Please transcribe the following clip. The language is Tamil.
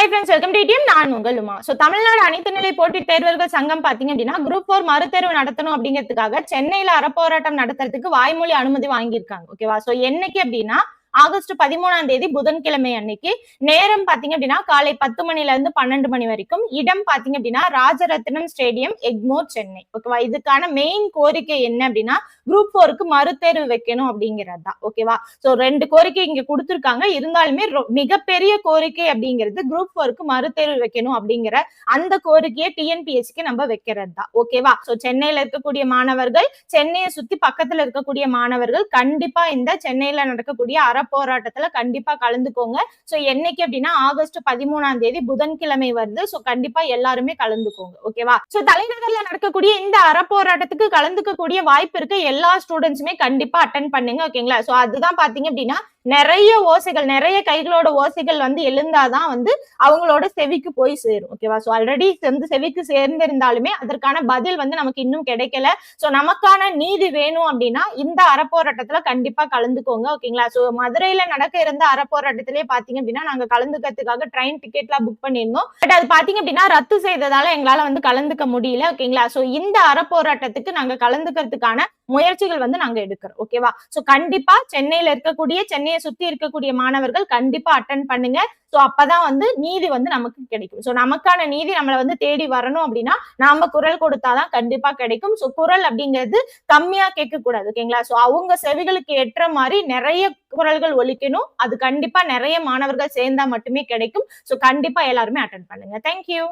Hi friends welcome to TM நான் உங்கள் உமா. ஸோ தமிழ்நாடு அனைத்து நிலை போட்டித் தேர்வர்கள் சங்கம் பாத்தீங்க அப்படின்னா குரூப் ஃபோர் மறுதேர்வு நடத்தணும் அப்படிங்கிறதுக்காக சென்னையில் அறப்போராட்டம் நடத்துறதுக்கு வாய்மொழி அனுமதி வாங்கியிருக்காங்க. ஓகேவா ஸோ என்னைக்கு அப்படின்னா ஆகஸ்ட் பதிமூணாம் தேதி புதன்கிழமை அன்னைக்கு நேரம் பாத்தீங்க அப்படின்னா காலை பத்து மணில இருந்து பன்னெண்டு மணி வரைக்கும். இடம் பாத்தீங்க அப்படின்னா ராஜரத்னம் ஸ்டேடியம் எக்மோர் சென்னை. ஓகேவா? இதுக்கான மெயின் கோரிக்கை என்ன அப்படின்னா குரூப் போருக்கு மறுதேர்வு வைக்கணும் அப்படிங்கிறது தான். ஓகேவா? சோ ரெண்டு கோரிக்கை இங்க கொடுத்துருக்காங்க. இருந்தாலுமே ரொ- மிகப்பெரிய கோரிக்கை அப்படிங்கிறது குரூப் போருக்கு மறுதேர்வு வைக்கணும் அப்படிங்கிற அந்த கோரிக்கையை டிஎன்பிஎஸ்சிக்கு நம்ம வைக்கிறது தான். ஓகேவா? சோ சென்னையில இருக்கக்கூடிய மாணவர்கள் சென்னையை சுத்தி பக்கத்துல இருக்கக்கூடிய மாணவர்கள் கண்டிப்பா இந்த சென்னையில நடக்கக்கூடிய அறப்போராட்டத்துல கண்டிப்பா கலந்துக்கோங்க. ஸோ என்னைக்கு அப்படின்னா ஆகஸ்ட் பதிமூணாம் தேதி புதன்கிழமை வருது. ஸோ கண்டிப்பா எல்லாருமே கலந்துக்கோங்க. ஓகேவா ஸோ தலைநகர்ல நடக்கக்கூடிய இந்த அறப்போராட்டத்துக்கு கலந்துக்கக்கூடிய வாய்ப்பு இருக்க எல்லா ஸ்டூடெண்ட்ஸுமே கண்டிப்பா அட்டன் பண்ணுங்க. ஓகேங்களா ஸோ அதுதான் பாத்தீங்க அப்படின்னா நிறைய ஓசைகள் நிறைய கைகளோட ஓசைகள் வந்து எழுந்தாதான் வந்து அவங்களோட செவிக்கு போய் சேரும் ஓகேவா ஸோ ஆல்ரெடி வந்து செவிக்கு சேர்ந்திருந்தாலுமே அதற்கான பதில் வந்து நமக்கு இன்னும் கிடைக்கல. ஸோ நமக்கான நீதி வேணும் அப்படின்னா இந்த அறப்போராட்டத்துல கண்டிப்பா கலந்துக்கோங்க ஓகேங்களா ஸோ மதுரையில நடக்க இருந்த அறப்போராட்டத்திலே பாத்தீங்க அப்படின்னா நாங்க கலந்துக்கிறதுக்காக ட்ரெயின் டிக்கெட்லாம் புக் பண்ணியிருந்தோம். பட் அது பாத்தீங்க அப்படின்னா ரத்து செய்ததால எங்களால வந்து கலந்துக்க முடியல ஓகேங்களா ஸோ இந்த அறப்போராட்டத்துக்கு நாங்க கலந்துக்கிறதுக்கான முயற்சிகள் வந்து நாங்க எடுக்கிறோம் ஓகேவா ஸோ கண்டிப்பா சென்னையில இருக்கக்கூடிய சென்னையை சுத்தி இருக்கக்கூடிய மாணவர்கள் கண்டிப்பா அட்டன் பண்ணுங்க. ஸோ அப்பதான் வந்து நீதி வந்து நமக்கு கிடைக்கும். ஸோ நமக்கான நீதி நம்மளை வந்து தேடி வரணும் அப்படின்னா நாம குரல் கொடுத்தாதான் கண்டிப்பா கிடைக்கும். ஸோ குரல் அப்படிங்கிறது கம்மியா கேட்க கூடாது ஓகேங்களா ஸோ அவங்க செவிகளுக்கு ஏற்ற மாதிரி நிறைய குரல்கள் ஒழிக்கணும் அது கண்டிப்பா நிறைய மாணவர்கள் சேர்ந்தா மட்டுமே கிடைக்கும். ஸோ கண்டிப்பா எல்லாருமே அட்டன் பண்ணுங்க. தேங்க்யூ